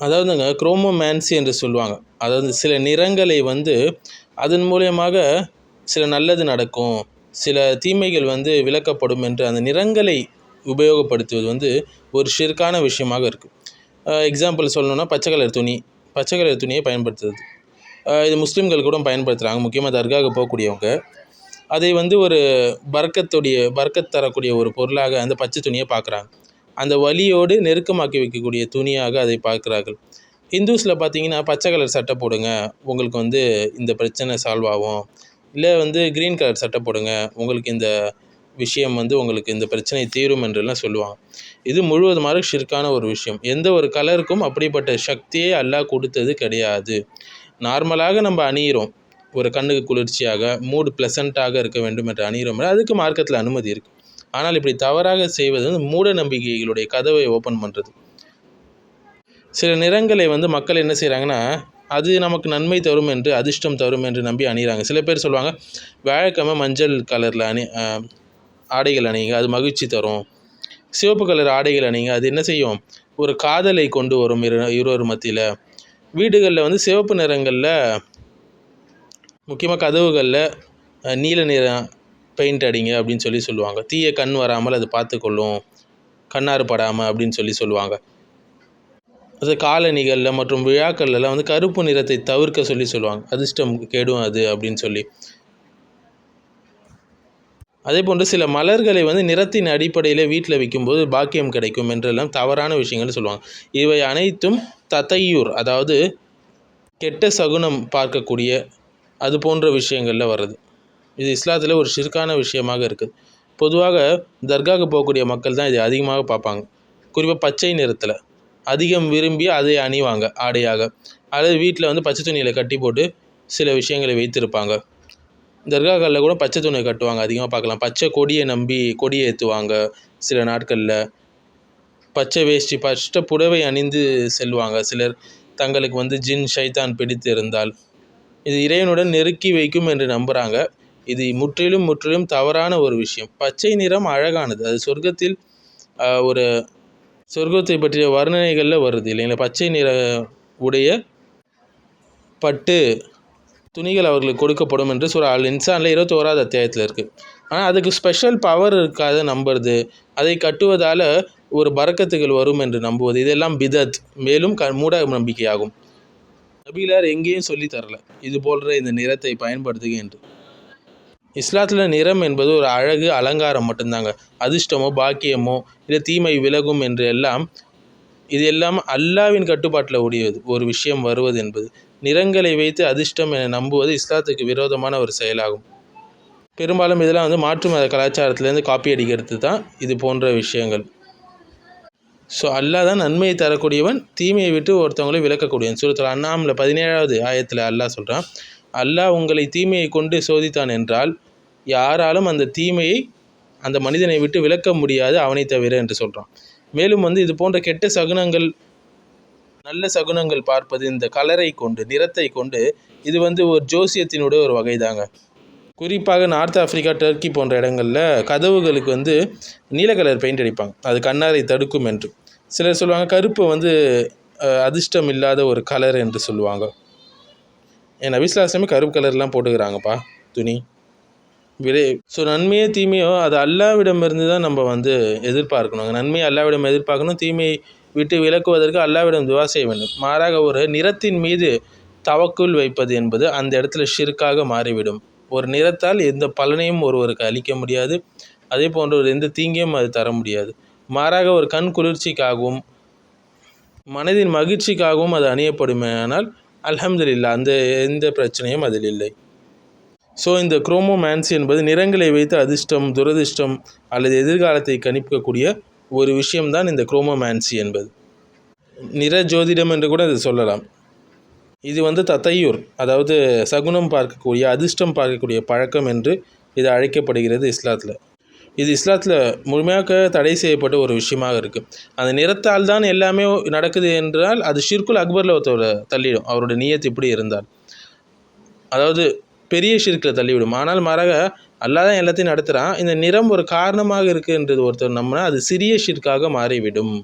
அதாவதுங்க குரோமோமேன்சி என்று சொல்லுவாங்க. அதாவது சில நிறங்களை வந்து அதன் மூலியமாக சில நல்லது நடக்கும் சில தீமைகள் வந்து விலக்கப்படும் என்று அந்த நிறங்களை உபயோகப்படுத்துவது வந்து ஒரு ஷிர்கான விஷயமாக இருக்குது எக்ஸாம்பிள் சொல்லணுன்னா பச்சை கலர் துணி. பச்சை கலர் துணியை பயன்படுத்துறது. இது முஸ்லீம்கள் கூட பயன்படுத்துகிறாங்க முக்கியமாக தர்காவுக்கு போகக்கூடியவங்க. அதை வந்து ஒரு பர்க்கத்துடைய பர்க்கத் தரக்கூடிய ஒரு பொருளாக அந்த பச்சை துணியை பார்க்குறாங்க. அந்த வலியோடு நெருக்கமாக்கி வைக்கக்கூடிய துணியாக அதை பார்க்கிறார்கள். ஹிந்துஸில் பார்த்தீங்கன்னா பச்சை கலர் சட்டை போடுங்க உங்களுக்கு வந்து இந்த பிரச்சனை சால்வ் ஆகும். இல்லை வந்து க்ரீன் கலர் சட்டை போடுங்க உங்களுக்கு இந்த விஷயம் வந்து உங்களுக்கு இந்த பிரச்சனை தீரும் என்றெல்லாம் சொல்லுவாங்க. இது முழுவதுமாக ஷிர்கான ஒரு விஷயம். எந்த ஒரு கலருக்கும் அப்படிப்பட்ட சக்தியே அல்லாஹ் கொடுத்தது கிடையாது. நார்மலாக நம்ம அணியிறோம். ஒரு கண்ணுக்கு குளிர்ச்சியாக மூடு ப்ளசண்ட்டாக இருக்க வேண்டும் என்று அணிகிறோம் அதுக்கு மார்க்கத்தில் அனுமதி இருக்குது ஆனால் இப்படி தவறாக செய்வது வந்து மூட நம்பிக்கைகளுடைய கதவை ஓப்பன் பண்ணுறது சில நிறங்களை வந்து மக்கள் என்ன செய்கிறாங்கன்னா அது நமக்கு நன்மை தரும் என்று அதிர்ஷ்டம் தரும் என்று நம்பி அணிகிறாங்க சில பேர் சொல்லுவாங்க வியாழக்கிழமை மஞ்சள் கலரில் அணி ஆடைகள் அணிங்க அது மகிழ்ச்சி தரும். சிவப்பு கலர் ஆடைகள் அணிங்க அது என்ன செய்யும்? ஒரு காதலை கொண்டு வரும் இரு இருவர் மத்தியில். வீடுகளில் வந்து சிவப்பு நிறங்களில் முக்கியமாக கதவுகளில் நீல நிறம் பெயிண்ட் அடிங்க அப்படின்னு சொல்லி சொல்லுவாங்க. தீய கண் வராமல் அது பார்த்துக்கொள்ளும். கண்ணாறு படாமல் அப்படின்னு சொல்லி சொல்லுவாங்க. அது காலணிகளில் மற்றும் விழாக்கள்லாம் வந்து கருப்பு நிறத்தை தவிர்க்க சொல்லி சொல்லுவாங்க. அதிர்ஷ்டம் கெடும் அது அப்படின்னு சொல்லி. அதே போன்று சில மலர்களை வந்து நிறத்தின் அடிப்படையில் வீட்டில் வைக்கும்போது பாக்கியம் கிடைக்கும் என்றெல்லாம் தவறான விஷயங்கள் சொல்லுவாங்க. இவை அனைத்தும் தத்தையூர் அதாவது கெட்ட சகுனம் பார்க்கக்கூடிய அது போன்ற விஷயங்களில் வர்றது. இது இஸ்லாத்தில் ஒரு ஷிர்கான விஷயமாக இருக்குது பொதுவாக தர்காவுக்கு போகக்கூடிய மக்கள் தான் இதை அதிகமாக பார்ப்பாங்க. குறிப்பாக பச்சை நிறத்தில். அதிகம் விரும்பி அதை அணிவாங்க ஆடையாக. அல்லது வீட்டில் வந்து பச்சை துணியில் கட்டி போட்டு சில விஷயங்களை வைத்திருப்பாங்க. தர்காக்களில் கூட பச்சை துணியை கட்டுவாங்க. அதிகமாக பார்க்கலாம். பச்சை கொடியை நம்பி கொடியை ஏற்றுவாங்க சில நாட்களில். பச்சை வேஷ்டி பச்சை புடவை அணிந்து செல்வாங்க. சிலர் தங்களுக்கு வந்து ஜின் ஷைத்தான் பிடித்து இருந்தால் இது இறைவனுடன் நெருக்கி வைக்கும் என்று நம்புகிறாங்க இது முற்றிலும் முற்றிலும் தவறான ஒரு விஷயம். பச்சை நிறம் அழகானது. அது சொர்க்கத்தில் ஒரு சொர்க்கத்தை பற்றிய வர்ணனைகளில் வருது. இல்லைங்களா? பச்சை நிற உடைய பட்டு துணிகள் அவர்களுக்கு கொடுக்கப்படும் என்று சொல்ல அல் இன்சானில் இருபத்தோராது அத்தியாயத்தில் இருக்குது ஆனால் அதுக்கு ஸ்பெஷல் பவர் இருக்காத நம்புறது. அதை கட்டுவதால் ஒரு பறக்கத்துகள் வரும் என்று நம்புவது. இதெல்லாம் பிதத். மேலும் க மூட நம்பிக்கையாகும். நபிலார் எங்கேயும் சொல்லி தரல. இது போன்ற இந்த நிறத்தை பயன்படுத்துக என்று இஸ்லாத்தில் நிறம் என்பது ஒரு அழகு அலங்காரம் மட்டும்தாங்க. அதிர்ஷ்டமோ பாக்கியமோ இல்லை தீமை விலகும் என்று எல்லாம் இது எல்லாம் அல்லாவின் கட்டுப்பாட்டில் உடையது. ஒரு விஷயம் வருவது என்பது. நிறங்களை வைத்து அதிர்ஷ்டம் என நம்புவது இஸ்லாத்துக்கு விரோதமான ஒரு செயலாகும். பெரும்பாலும் இதெல்லாம் வந்து மாற்று மத கலாச்சாரத்துலேருந்து காப்பி அடிக்கிறது தான் இது போன்ற விஷயங்கள். ஸோ அல்லாஹ் தான் நன்மையை தரக்கூடியவன் தீமையை விட்டு ஒருத்தவங்களை விளக்கக்கூடியவன் சூரத்தில் அண்ணாமில் பதினேழாவது ஆயத்தில் அல்லாஹ் சொல்கிறான் அல்லாஹ் உங்களை தீமையை கொண்டு சோதித்தான் என்றால் யாராலும் அந்த தீமையை அந்த மனிதனை விட்டு விளக்க முடியாது அவனை தவிர என்று சொல்கிறான் மேலும் வந்து இது போன்ற கெட்ட சகுனங்கள் நல்ல சகுனங்கள் பார்ப்பது இந்த கலரை கொண்டு நிறத்தை கொண்டு இது வந்து ஒரு ஜோசியத்தினுடைய ஒரு வகை தாங்க குறிப்பாக நார்த் ஆஃப்ரிக்கா டர்க்கி போன்ற இடங்களில் கதவுகளுக்கு வந்து நீல கலர் பெயிண்ட் அடிப்பாங்க. அது கண்ணாரை தடுக்கும் என்று. சிலர் சொல்லுவாங்க கருப்பு வந்து அதிர்ஷ்டம் இல்லாத ஒரு கலர் என்று சொல்லுவாங்க. என் நபிஸ்லாஸ்லமே கருப்பு கலர்லாம் போட்டுக்கிறாங்கப்பா துணி. விரை ஸோ நன்மையோ தீமையோ அது அல்லாவிடமிருந்து தான் நம்ம வந்து எதிர்பார்க்கணும். நன்மையை அல்லாவிடம் எதிர்பார்க்கணும் தீமையை விட்டு விலக்குவதற்கு அல்லாவிடம் துவா செய்ய வேண்டும். மாறாக ஒரு நிறத்தின் மீது தவக்குள் வைப்பது என்பது அந்த இடத்துல ஷிர்காக மாறிவிடும். ஒரு நிறத்தால் எந்த பலனையும் ஒருவருக்கு அளிக்க முடியாது. அதே போன்ற ஒரு எந்த தீங்கையும் அது தர முடியாது. மாறாக ஒரு கண் குளிர்ச்சிக்காகவும் மனதின் மகிழ்ச்சிக்காகவும் அது அணியப்படுமே அலமதுல்லா அல்ஹம்துலில்லா அந்த எந்த பிரச்சனையும் அதில் இல்லை. ஸோ இந்த குரோமோமேன்சி என்பது நிறங்களை வைத்து அதிர்ஷ்டம் துரதிர்ஷ்டம் அல்லது எதிர்காலத்தை கணிக்கக்கூடிய ஒரு விஷயம்தான் இந்த குரோமோமேன்சி என்பது. நிற ஜோதிடம் என்று கூட இது சொல்லலாம். இது வந்து தத்தையூர் அதாவது சகுனம் பார்க்கக்கூடிய அதிர்ஷ்டம் பார்க்கக்கூடிய பழக்கம் என்று இது அழைக்கப்படுகிறது இஸ்லாத்தில். இது இஸ்லாத்தில் முழுமையாக தடை செய்யப்பட்ட ஒரு விஷயமாக இருக்குது அந்த நிறத்தால் தான் எல்லாமே நடக்குது என்றால் அது ஷிர்குல் அக்பரில் ஒருத்தவரை தள்ளிடும். அவருடைய நீயத்து இப்படி இருந்தால். அதாவது பெரிய ஷிர்கில் தள்ளிவிடும். ஆனால் மாறாக அல்லா தான் எல்லாத்தையும் நடத்துகிறான் இந்த நிறம் ஒரு காரணமாக இருக்குன்றது ஒருத்தர் நம்மனால் அது சிறிய ஷிர்காக மாறிவிடும்.